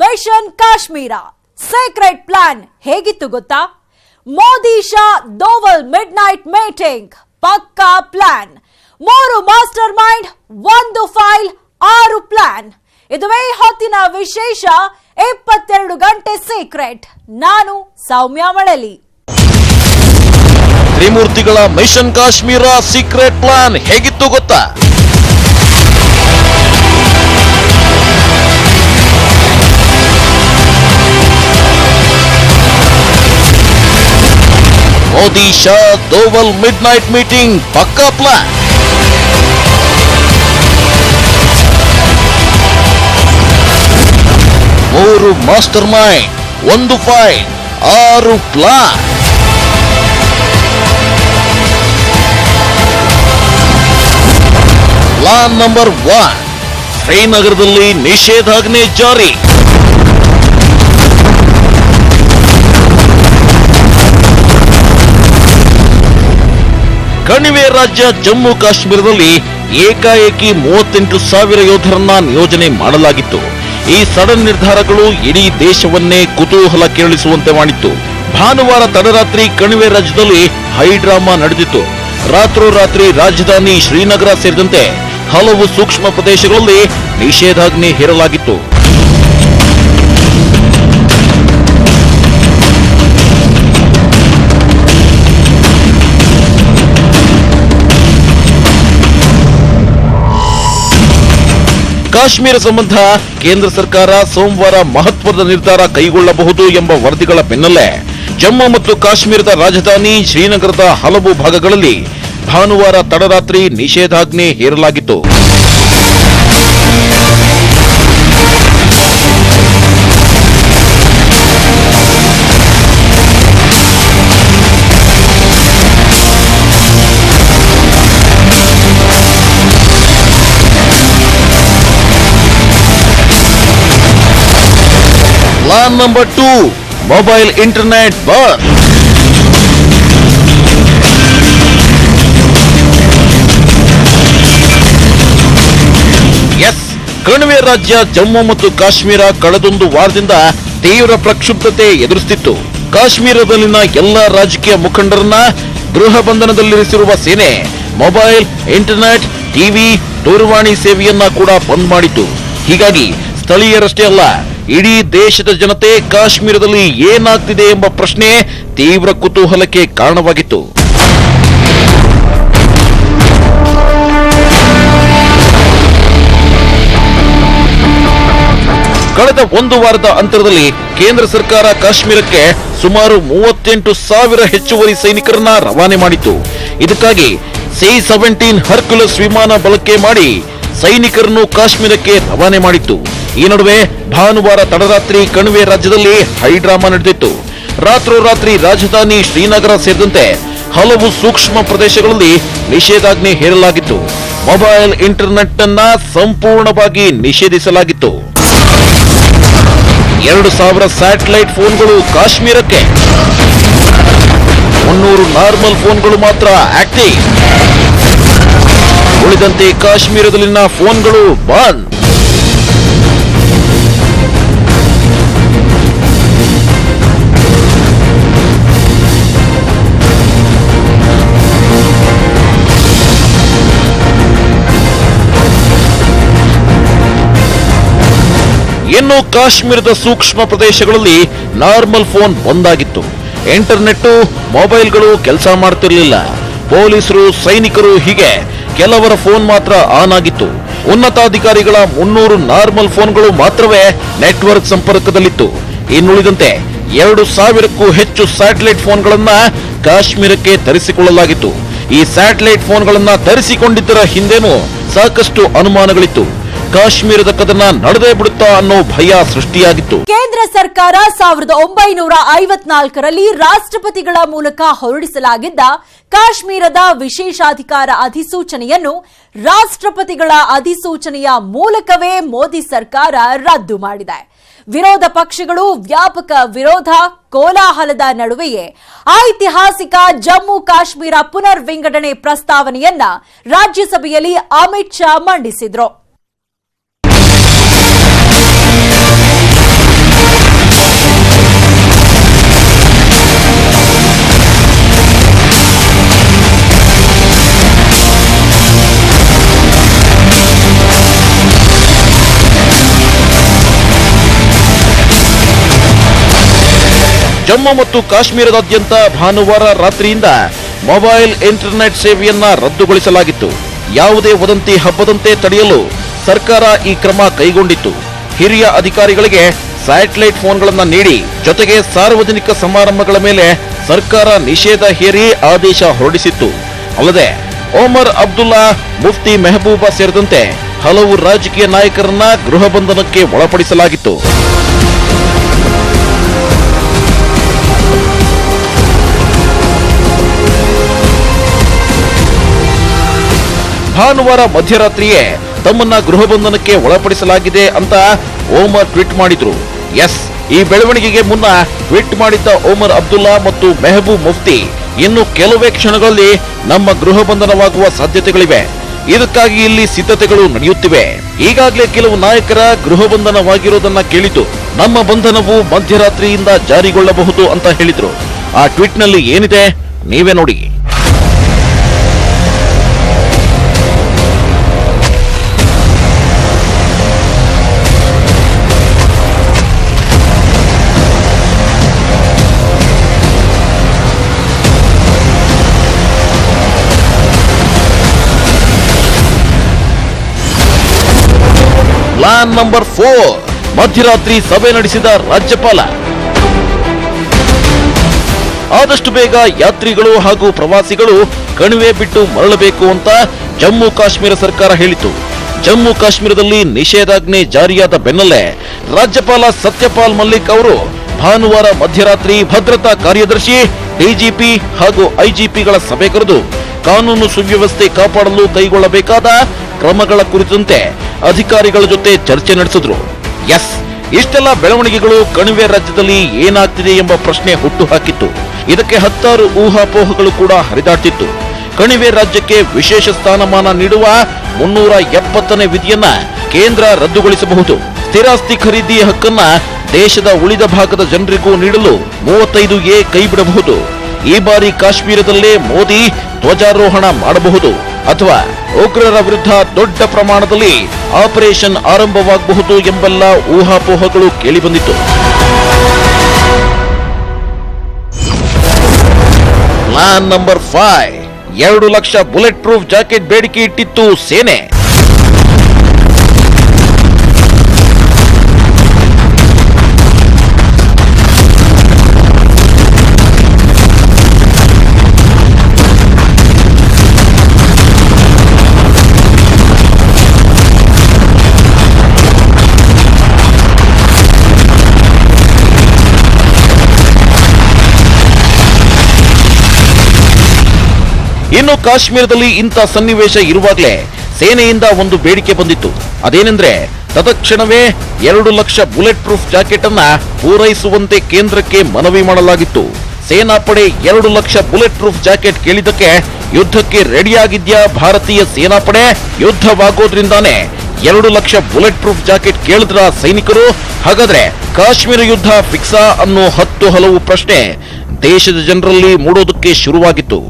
Mission Kashmir. Secret plan ಹೇಗಿತ್ತು ಗೊತ್ತಾ? Modi Shah Doval midnight meeting pakka plan ಮೂರು mastermind ಒಂದು ಫೈಲ್ ಆರು ಪ್ಲಾನ್ ಇದುವೇ ಹೊತ್ತಿನ ವಿಶೇಷ, ಇಪ್ಪತ್ತೆರಡು ಗಂಟೆ ಸೀಕ್ರೆಟ್ ನಾನು ಸೌಮ್ಯ ಮಳಲಿ. ತ್ರಿಮೂರ್ತಿಗಳ ಮಿಷನ್ ಕಾಶ್ಮೀರ ಸೀಕ್ರೆಟ್ ಪ್ಲಾನ್ ಹೇಗಿತ್ತು ಗೊತ್ತಾ? Modi Shah Doval midnight meeting ಪಕ್ಕಾ ಪ್ಲಾನ್ ಮೂರು ಮಾಸ್ಟರ್ ಮೈಂಡ್ ಒಂದು ಫೈಲ್ ಆರು ಪ್ಲಾನ್ ಪ್ಲಾನ್ ನಂಬರ್ ಒನ್ ಶ್ರೀನಗರದಲ್ಲಿ ನಿಷೇಧಾಜ್ಞೆ ಜಾರಿ. ಕಣಿವೆ ರಾಜ್ಯ ಜಮ್ಮು ಕಾಶ್ಮೀರದಲ್ಲಿ ಏಕಾಏಕಿ ಮೂವತ್ತೆಂಟು ಸಾವಿರ ಯೋಧರನ್ನ ನಿಯೋಜನೆ ಮಾಡಲಾಗಿತ್ತು. ಈ ಸಡನ್ ನಿರ್ಧಾರಗಳು ಇಡೀ ದೇಶವನ್ನೇ ಕುತೂಹಲ ಕೇಳಿಸುವಂತೆ ಮಾಡಿತ್ತು. ಭಾನುವಾರ ತಡರಾತ್ರಿ ಕಣಿವೆ ರಾಜ್ಯದಲ್ಲಿ ಹೈಡ್ರಾಮಾ ನಡೆದಿತ್ತು. ರಾತ್ರೋರಾತ್ರಿ ರಾಜಧಾನಿ ಶ್ರೀನಗರ ಸೇರಿದಂತೆ ಹಲವು ಸೂಕ್ಷ್ಮ ಪ್ರದೇಶಗಳಲ್ಲಿ ನಿಷೇಧಾಜ್ಞೆ ಹೇರಲಾಗಿತ್ತು. ಕಾಶ್ಮೀರ ಸಂಬಂಧ ಕೇಂದ್ರ ಸರ್ಕಾರ ಸೋಮವಾರ ಮಹತ್ವದ ನಿರ್ಧಾರ ಕೈಗೊಳ್ಳಬಹುದು ಎಂಬ ವರದಿಗಳ ಬೆನ್ನಲ್ಲೇ ಜಮ್ಮು ಮತ್ತು ಕಾಶ್ಮೀರದ ರಾಜಧಾನಿ ಶ್ರೀನಗರದ ಹಲವು ಭಾಗಗಳಲ್ಲಿ ಭಾನುವಾರ ತಡರಾತ್ರಿ ನಿಷೇಧಾಜ್ಞೆ ಹೇರಲಾಗಿತ್ತು. Plan number two mobile internet ಬರ್ ಎಸ್ ಕಣಿವೆ ರಾಜ್ಯ ಜಮ್ಮು ಮತ್ತು ಕಾಶ್ಮೀರ ಕಳೆದೊಂದು ವಾರದಿಂದ ತೀವ್ರ ಪ್ರಕ್ಷುಬ್ಧತೆ ಎದುರಿಸುತ್ತಿತ್ತು ಕಾಶ್ಮೀರದಲ್ಲಿನ ಎಲ್ಲ ರಾಜಕೀಯ ಮುಖಂಡರನ್ನ ಗೃಹ ಬಂಧನದಲ್ಲಿರಿಸಿರುವ ಸೇನೆ ಮೊಬೈಲ್ ಇಂಟರ್ನೆಟ್ ಟಿವಿ ದೂರವಾಣಿ ಸೇವೆಯನ್ನ ಕೂಡ ಬಂದ್ ಮಾಡಿತ್ತು. ಹೀಗಾಗಿ ಸ್ಥಳೀಯರಷ್ಟೇ ಅಲ್ಲ ಇಡೀ ದೇಶದ ಜನತೆ ಕಾಶ್ಮೀರದಲ್ಲಿ ಏನಾಗ್ತಿದೆ ಎಂಬ ಪ್ರಶ್ನೆ ತೀವ್ರ ಕುತೂಹಲಕ್ಕೆ ಕಾರಣವಾಗಿತ್ತು. ಕಳೆದ ಒಂದು ವಾರದ ಅಂತರದಲ್ಲಿ ಕೇಂದ್ರ ಸರ್ಕಾರ ಕಾಶ್ಮೀರಕ್ಕೆ ಸುಮಾರು ಮೂವತ್ತೆಂಟು ಸಾವಿರ ಹೆಚ್ಚುವರಿ ಸೈನಿಕರನ್ನ ರವಾನೆ ಮಾಡಿತು ಇದಕ್ಕಾಗಿ ಸಿ ಸೆವೆಂಟೀನ್ ಹರ್ಕ್ಯುಲಸ್ ವಿಮಾನ ಬಳಕೆ ಮಾಡಿ ಸೈನಿಕರನ್ನು ಕಾಶ್ಮೀರಕ್ಕೆ ರವಾನೆ ಮಾಡಿತ್ತು. ಈ ನಡುವೆ ಭಾನುವಾರ ತಡರಾತ್ರಿ ಕಣಿವೆ ರಾಜ್ಯದಲ್ಲಿ ಹೈಡ್ರಾಮಾ ನಡೆದಿತ್ತು. ರಾತ್ರೋರಾತ್ರಿ ರಾಜಧಾನಿ ಶ್ರೀನಗರ ಸೇರಿದಂತೆ ಹಲವು ಸೂಕ್ಷ್ಮ ಪ್ರದೇಶಗಳಲ್ಲಿ ನಿಷೇಧಾಜ್ಞೆ ಹೇರಲಾಗಿತ್ತು. ಮೊಬೈಲ್ ಇಂಟರ್ನೆಟ್ ಅನ್ನ ಸಂಪೂರ್ಣವಾಗಿ ನಿಷೇಧಿಸಲಾಗಿತ್ತು. ಎರಡು ಸಾವಿರ ಸ್ಯಾಟಲೈಟ್ ಫೋನ್ಗಳು ಕಾಶ್ಮೀರಕ್ಕೆ. ಮುನ್ನೂರು ನಾರ್ಮಲ್ ಫೋನ್ಗಳು ಮಾತ್ರ ಆಕ್ಟಿವ್. ಉಳಿದಂತೆ ಕಾಶ್ಮೀರದಲ್ಲಿನ ಫೋನ್ಗಳು ಬಂದ್ ಇನ್ನು ಕಾಶ್ಮೀರದ ಸೂಕ್ಷ್ಮ ಪ್ರದೇಶಗಳಲ್ಲಿ ನಾರ್ಮಲ್ ಫೋನ್ ಒಂದಾಗಿತ್ತು. ಇಂಟರ್ನೆಟ್ ಮೊಬೈಲ್ಗಳು ಕೆಲಸ ಮಾಡ್ತಿರ್ಲಿಲ್ಲ. ಪೊಲೀಸರು, ಸೈನಿಕರು ಹೀಗೆ ಕೆಲವರ ಫೋನ್ ಮಾತ್ರ ಆನ್ ಆಗಿತ್ತು. ಉನ್ನತಾಧಿಕಾರಿಗಳ ಮುನ್ನೂರು ನಾರ್ಮಲ್ ಫೋನ್ಗಳು ಮಾತ್ರವೇ ನೆಟ್ವರ್ಕ್ ಸಂಪರ್ಕದಲ್ಲಿತ್ತು. ಇನ್ನುಳಿದಂತೆ ಎರಡು ಸಾವಿರಕ್ಕೂ ಹೆಚ್ಚು ಸ್ಯಾಟಲೈಟ್ ಫೋನ್ಗಳನ್ನ ಕಾಶ್ಮೀರಕ್ಕೆ ತರಿಸಿಕೊಳ್ಳಲಾಗಿತ್ತು. ಈ ಸ್ಯಾಟಲೈಟ್ ಫೋನ್ಗಳನ್ನ ತರಿಸಿಕೊಂಡಿದ್ದರ ಹಿಂದೆನೂ ಸಾಕಷ್ಟು ಅನುಮಾನಗಳಿತ್ತು. ಕಾಶ್ಮೀರದ ಕದನ ನಡೆದೇ ಬಿಡುತ್ತಾ ಅನ್ನೋ ಭಯ ಸೃಷ್ಟಿಯಾಗಿತ್ತು. ಕೇಂದ್ರ ಸರ್ಕಾರ ಸಾವಿರದ ಒಂಬೈನೂರ ಐವತ್ನಾಲ್ಕರಲ್ಲಿ ರಾಷ್ಟ್ರಪತಿಗಳ ಮೂಲಕ ಹೊರಡಿಸಲಾಗಿದ್ದ ಕಾಶ್ಮೀರದ ವಿಶೇಷಾಧಿಕಾರ ಅಧಿಸೂಚನೆಯನ್ನು ರಾಷ್ಟ್ರಪತಿಗಳ ಅಧಿಸೂಚನೆಯ ಮೂಲಕವೇ ಮೋದಿ ಸರ್ಕಾರ ರದ್ದು ಮಾಡಿದೆ. ವಿರೋಧ ಪಕ್ಷಗಳು ವ್ಯಾಪಕ ವಿರೋಧ, ಕೋಲಾಹಲದ ನಡುವೆಯೇ ಐತಿಹಾಸಿಕ ಜಮ್ಮು ಕಾಶ್ಮೀರ ಪುನರ್ ವಿಂಗಡಣೆ ಪ್ರಸ್ತಾವನೆಯನ್ನ ರಾಜ್ಯಸಭೆಯಲ್ಲಿ ಅಮಿತ್ ಶಾ ಮಂಡಿಸಿದ್ರು. ಜಮ್ಮು ಮತ್ತು ಕಾಶ್ಮೀರದಾದ್ಯಂತ ಭಾನುವಾರ ರಾತ್ರಿಯಿಂದ ಮೊಬೈಲ್ ಇಂಟರ್ನೆಟ್ ಸೇವೆಯನ್ನ ರದ್ದುಗೊಳಿಸಲಾಗಿತ್ತು. ಯಾವುದೇ ವದಂತಿ ಹಬ್ಬದಂತೆ ತಡೆಯಲು ಸರ್ಕಾರ ಈ ಕ್ರಮ ಕೈಗೊಂಡಿತ್ತು. ಹಿರಿಯ ಅಧಿಕಾರಿಗಳಿಗೆ ಸ್ಯಾಟಲೈಟ್ ಫೋನ್ಗಳನ್ನು ನೀಡಿ ಜೊತೆಗೆ ಸಾರ್ವಜನಿಕ ಸಮಾರಂಭಗಳ ಮೇಲೆ ಸರ್ಕಾರ ನಿಷೇಧ ಹೇರಿ ಆದೇಶ ಹೊರಡಿಸಿತ್ತು. ಅಲ್ಲದೆ ಒಮರ್ ಅಬ್ದುಲ್ಲಾ, ಮುಫ್ತಿ ಮೆಹಬೂಬಾ ಸೇರಿದಂತೆ ಹಲವು ರಾಜಕೀಯ ನಾಯಕರನ್ನ ಗೃಹ ಬಂಧನಕ್ಕೆ ಒಳಪಡಿಸಲಾಗಿತ್ತು. ಭಾನುವಾರ ಮಧ್ಯರಾತ್ರಿಯೇ ತಮ್ಮನ್ನ ಗೃಹ ಬಂಧನಕ್ಕೆ ಒಳಪಡಿಸಲಾಗಿದೆ ಅಂತ ಓಮರ್ ಟ್ವೀಟ್ ಮಾಡಿದ್ರು. ಎಸ್, ಈ ಬೆಳವಣಿಗೆಗೆ ಮುನ್ನ ಟ್ವೀಟ್ ಮಾಡಿದ್ದ ಓಮರ್ ಅಬ್ದುಲ್ಲಾ ಮತ್ತು ಮೆಹಬೂಬ್ ಮುಫ್ತಿ ಇನ್ನು ಕೆಲವೇ ಕ್ಷಣಗಳಲ್ಲಿ ನಮ್ಮ ಗೃಹ ಬಂಧನವಾಗುವ ಸಾಧ್ಯತೆಗಳಿವೆ. ಇದಕ್ಕಾಗಿ ಇಲ್ಲಿ ಸಿದ್ಧತೆಗಳು ನಡೆಯುತ್ತಿವೆ. ಈಗಾಗಲೇ ಕೆಲವು ನಾಯಕರ ಗೃಹ ಬಂಧನವಾಗಿರೋದನ್ನ ಕೇಳಿತು ನಮ್ಮ ಬಂಧನವು ಮಧ್ಯರಾತ್ರಿಯಿಂದ ಜಾರಿಗೊಳ್ಳಬಹುದು ಅಂತ ಹೇಳಿದ್ರು. ಆ ಟ್ವೀಟ್ನಲ್ಲಿ ಏನಿದೆ? ನೀವೇ ನೋಡಿ. ಪ್ಲಾನ್ ನಂಬರ್ ಫೋರ್ ಮಧ್ಯರಾತ್ರಿ ಸಭೆ ನಡೆಸಿದ ರಾಜ್ಯಪಾಲ. ಆದಷ್ಟು ಬೇಗ ಯಾತ್ರಿಗಳು ಹಾಗೂ ಪ್ರವಾಸಿಗಳು ಕಣಿವೆ ಬಿಟ್ಟು ಮರಳಬೇಕು ಅಂತ ಜಮ್ಮು ಕಾಶ್ಮೀರ ಸರ್ಕಾರ ಹೇಳಿತು ಜಮ್ಮು ಕಾಶ್ಮೀರದಲ್ಲಿ ನಿಷೇಧಾಜ್ಞೆ ಜಾರಿಯಾದ ಬೆನ್ನಲ್ಲೇ ರಾಜ್ಯಪಾಲ ಸತ್ಯಪಾಲ್ ಮಲ್ಲಿಕ್ ಅವರು ಭಾನುವಾರ ಮಧ್ಯರಾತ್ರಿ ಭದ್ರತಾ ಕಾರ್ಯದರ್ಶಿ, ಡಿಜಿಪಿ ಹಾಗೂ ಐಜಿಪಿಗಳ ಸಭೆ ಕರೆದು ಕಾನೂನು ಸುವ್ಯವಸ್ಥೆ ಕಾಪಾಡಲು ಕೈಗೊಳ್ಳಬೇಕಾದ ಕ್ರಮಗಳ ಕುರಿತಂತೆ ಅಧಿಕಾರಿಗಳ ಜೊತೆ ಚರ್ಚೆ ನಡೆಸಿದ್ರು. ಎಸ್, ಇಷ್ಟೆಲ್ಲ ಬೆಳವಣಿಗೆಗಳು ಕಣಿವೆ ರಾಜ್ಯದಲ್ಲಿ ಏನಾಗ್ತಿದೆ ಎಂಬ ಪ್ರಶ್ನೆ ಹುಟ್ಟು ಹಾಕಿತ್ತು ಇದಕ್ಕೆ ಹತ್ತಾರು ಊಹಾಪೋಹಗಳು ಕೂಡ ಹರಿದಾಡ್ತಿತ್ತು. ಕಣಿವೆ ರಾಜ್ಯಕ್ಕೆ ವಿಶೇಷ ಸ್ಥಾನಮಾನ ನೀಡುವ ಮುನ್ನೂರ ಎಪ್ಪತ್ತನೇ ವಿಧಿಯನ್ನ ಕೇಂದ್ರ ರದ್ದುಗೊಳಿಸಬಹುದು. ಸ್ಥಿರಾಸ್ತಿ ಖರೀದಿ ಹಕ್ಕನ್ನ ದೇಶದ ಉಳಿದ ಭಾಗದ ಜನರಿಗೂ ನೀಡಲು ಮೂವತ್ತೈದು ಎ ಕೈಬಿಡಬಹುದು. ಈ ಬಾರಿ ಕಾಶ್ಮೀರದಲ್ಲೇ ಮೋದಿ ಧ್ವಜಾರೋಹಣ ಮಾಡಬಹುದು ಅಥವಾ ಉಗ್ರರ ವಿರುದ್ಧ ದೊಡ್ಡ ಪ್ರಮಾಣದಲ್ಲಿ ಆಪರೇಷನ್ ಆರಂಭವಾಗಬಹುದು ಎಂಬೆಲ್ಲ ಊಹಾಪೋಹಗಳು ಕೇಳಿಬಂದಿತ್ತು. Plan number five. ಎರಡು ಲಕ್ಷ ಬುಲೆಟ್ ಪ್ರೂಫ್ ಜಾಕೆಟ್ ಬೇಡಿಕೆ ಇಟ್ಟಿತ್ತು ಸೇನೆ. ಇನ್ನು ಕಾಶ್ಮೀರದಲ್ಲಿ ಇಂಥ ಸನ್ನಿವೇಶ ಇರುವಾಗಲೇ ಸೇನೆಯಿಂದ ಒಂದು ಬೇಡಿಕೆ ಬಂದಿತ್ತು. ಅದೇನೆಂದ್ರೆ ತತ್ಕ್ಷಣವೇ ಎರಡು ಲಕ್ಷ ಬುಲೆಟ್ ಪ್ರೂಫ್ ಜಾಕೆಟ್ ಅನ್ನ ಪೂರೈಸುವಂತೆ ಕೇಂದ್ರಕ್ಕೆ ಮನವಿ ಮಾಡಲಾಗಿತ್ತು. ಸೇನಾಪಡೆ ಎರಡು ಲಕ್ಷ ಬುಲೆಟ್ ಪ್ರೂಫ್ ಜಾಕೆಟ್ ಕೇಳಿದ್ದಕ್ಕೆ ಯುದ್ಧಕ್ಕೆ ರೆಡಿಯಾಗಿದ್ಯಾ ಭಾರತೀಯ ಸೇನಾಪಡೆ ಯುದ್ಧವಾಗೋದ್ರಿಂದಾನೇ ಎರಡು ಲಕ್ಷ ಬುಲೆಟ್ ಪ್ರೂಫ್ ಜಾಕೆಟ್ ಕೇಳಿದ್ರ ಸೈನಿಕರು? ಹಾಗಾದ್ರೆ ಕಾಶ್ಮೀರ ಯುದ್ಧ ಫಿಕ್ಸಾ ಅನ್ನೋ ಹತ್ತು ಹಲವು ಪ್ರಶ್ನೆ ದೇಶದ ಜನರಲ್ಲಿ ಮೂಡೋದಕ್ಕೆ ಶುರುವಾಗಿತ್ತು.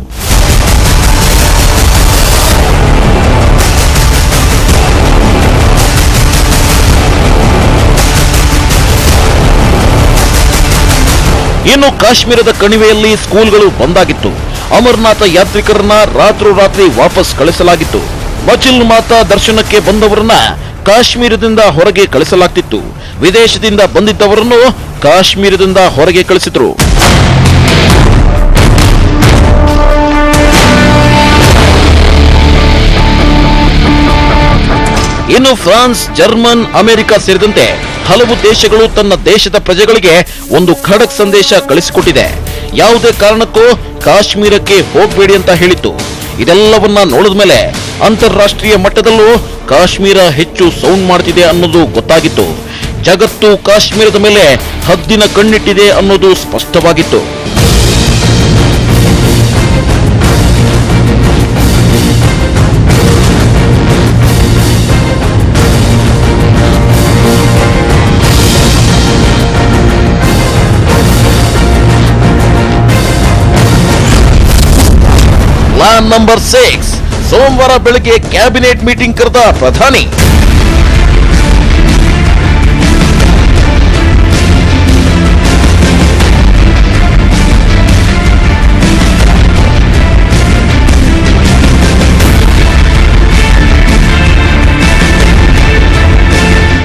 ಇನ್ನು ಕಾಶ್ಮೀರದ ಕಣಿವೆಯಲ್ಲಿ ಸ್ಕೂಲ್ಗಳು ಬಂದಾಗಿತ್ತು. ಅಮರನಾಥ ಯಾತ್ರಿಕರನ್ನ ರಾತ್ರೋರಾತ್ರಿ ವಾಪಸ್ ಕಳಿಸಲಾಗಿತ್ತು. ಮಚಿಲ್ ಮಾತಾ ದರ್ಶನಕ್ಕೆ ಬಂದವರನ್ನ ಕಾಶ್ಮೀರದಿಂದ ಹೊರಗೆ ಕಳಿಸಲಾಗ್ತಿತ್ತು. ವಿದೇಶದಿಂದ ಬಂದಿದ್ದವರನ್ನು ಕಾಶ್ಮೀರದಿಂದ ಹೊರಗೆ ಕಳಿಸಿದ್ರು. ಇನ್ನು ಫ್ರಾನ್ಸ್, ಜರ್ಮನ್, ಅಮೆರಿಕ ಸೇರಿದಂತೆ ಹಲವು ದೇಶಗಳು ತನ್ನ ದೇಶದ ಪ್ರಜೆಗಳಿಗೆ ಒಂದು ಖಡಕ್ ಸಂದೇಶ ಕಳಿಸಿಕೊಟ್ಟಿದೆ. ಯಾವುದೇ ಕಾರಣಕ್ಕೂ ಕಾಶ್ಮೀರಕ್ಕೆ ಹೋಗಬೇಡಿ ಅಂತ ಹೇಳಿತ್ತು. ಇದೆಲ್ಲವನ್ನ ನೋಡಿದ ಮೇಲೆ ಅಂತಾರಾಷ್ಟ್ರೀಯ ಮಟ್ಟದಲ್ಲೂ ಕಾಶ್ಮೀರ ಹೆಚ್ಚು ಸೌಂಡ್ ಮಾಡ್ತಿದೆ ಅನ್ನೋದು ಗೊತ್ತಾಗಿತ್ತು. ಜಗತ್ತು ಕಾಶ್ಮೀರದ ಮೇಲೆ ಹದ್ದಿನ ಕಣ್ಣಿಟ್ಟಿದೆ ಅನ್ನೋದು ಸ್ಪಷ್ಟವಾಗಿತ್ತು. ಪ್ಲಾನ್ ನಂಬರ್ ಸಿಕ್ಸ್ ಸೋಮವಾರ ಬೆಳಗ್ಗೆ ಕ್ಯಾಬಿನೆಟ್ ಮೀಟಿಂಗ್ ಕರೆದ ಪ್ರಧಾನಿ.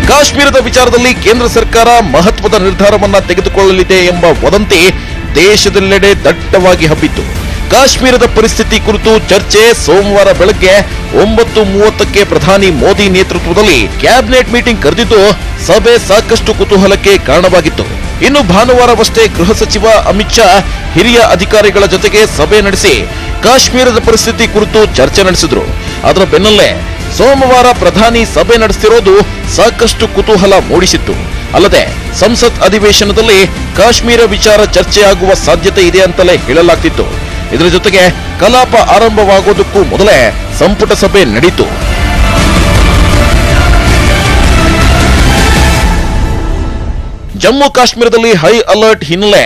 ಕಾಶ್ಮೀರದ ವಿಚಾರದಲ್ಲಿ ಕೇಂದ್ರ ಸರ್ಕಾರ ಮಹತ್ವದ ನಿರ್ಧಾರವನ್ನ ತೆಗೆದುಕೊಳ್ಳಲಿದೆ ಎಂಬ ವದಂತಿ ದೇಶದೆಲ್ಲೆಡೆ ದಟ್ಟವಾಗಿ ಹಬ್ಬಿತ್ತು. ಕಾಶ್ಮೀರದ ಪರಿಸ್ಥಿತಿ ಕುರಿತು ಚರ್ಚೆ ಸೋಮವಾರ ಬೆಳಗ್ಗೆ ಒಂಬತ್ತು ಮೂವತ್ತಕ್ಕೆ ಪ್ರಧಾನಿ ಮೋದಿ ನೇತೃತ್ವದಲ್ಲಿ ಕ್ಯಾಬಿನೆಟ್ ಮೀಟಿಂಗ್ ಕರೆದಿದ್ದು ಸಭೆ ಸಾಕಷ್ಟು ಕುತೂಹಲಕ್ಕೆ ಕಾರಣವಾಗಿತ್ತು. ಇನ್ನು ಭಾನುವಾರವಷ್ಟೇ ಗೃಹ ಸಚಿವ ಅಮಿತ್ ಶಾ ಹಿರಿಯ ಅಧಿಕಾರಿಗಳ ಜೊತೆಗೆ ಸಭೆ ನಡೆಸಿ ಕಾಶ್ಮೀರದ ಪರಿಸ್ಥಿತಿ ಕುರಿತು ಚರ್ಚೆ ನಡೆಸಿದ್ರು. ಅದರ ಬೆನ್ನಲ್ಲೇ ಸೋಮವಾರ ಪ್ರಧಾನಿ ಸಭೆ ನಡೆಸ್ತಿರೋದು ಸಾಕಷ್ಟು ಕುತೂಹಲ ಮೂಡಿಸಿತ್ತು. ಅಲ್ಲದೆ ಸಂಸತ್ ಅಧಿವೇಶನದಲ್ಲಿ ಕಾಶ್ಮೀರ ವಿಚಾರ ಚರ್ಚೆಯಾಗುವ ಸಾಧ್ಯತೆ ಇದೆ ಅಂತಲೇ ಹೇಳಲಾಗ್ತಿತ್ತು. ಇದರ ಜೊತೆಗೆ ಕಲಾಪ ಆರಂಭವಾಗುವುದಕ್ಕೂ ಮೊದಲೇ ಸಂಪುಟ ಸಭೆ ನಡೆಯಿತು ಜಮ್ಮು ಕಾಶ್ಮೀರದಲ್ಲಿ ಹೈ ಅಲರ್ಟ್ ಹಿನ್ನೆಲೆ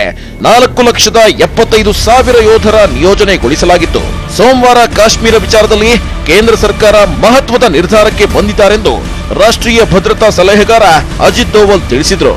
ನಾಲ್ಕು ಲಕ್ಷದ ಎಪ್ಪತ್ತೈದು ಸಾವಿರ ಯೋಧರ ನಿಯೋಜನೆಗೊಳಿಸಲಾಗಿತ್ತು. ಸೋಮವಾರ ಕಾಶ್ಮೀರ ವಿಚಾರದಲ್ಲಿ ಕೇಂದ್ರ ಸರ್ಕಾರ ಮಹತ್ವದ ನಿರ್ಧಾರಕ್ಕೆ ಬಂದಿದ್ದಾರೆಂದು ರಾಷ್ಟ್ರೀಯ ಭದ್ರತಾ ಸಲಹೆಗಾರ ಅಜಿತ್ ದೋವಲ್ ತಿಳಿಸಿದರು.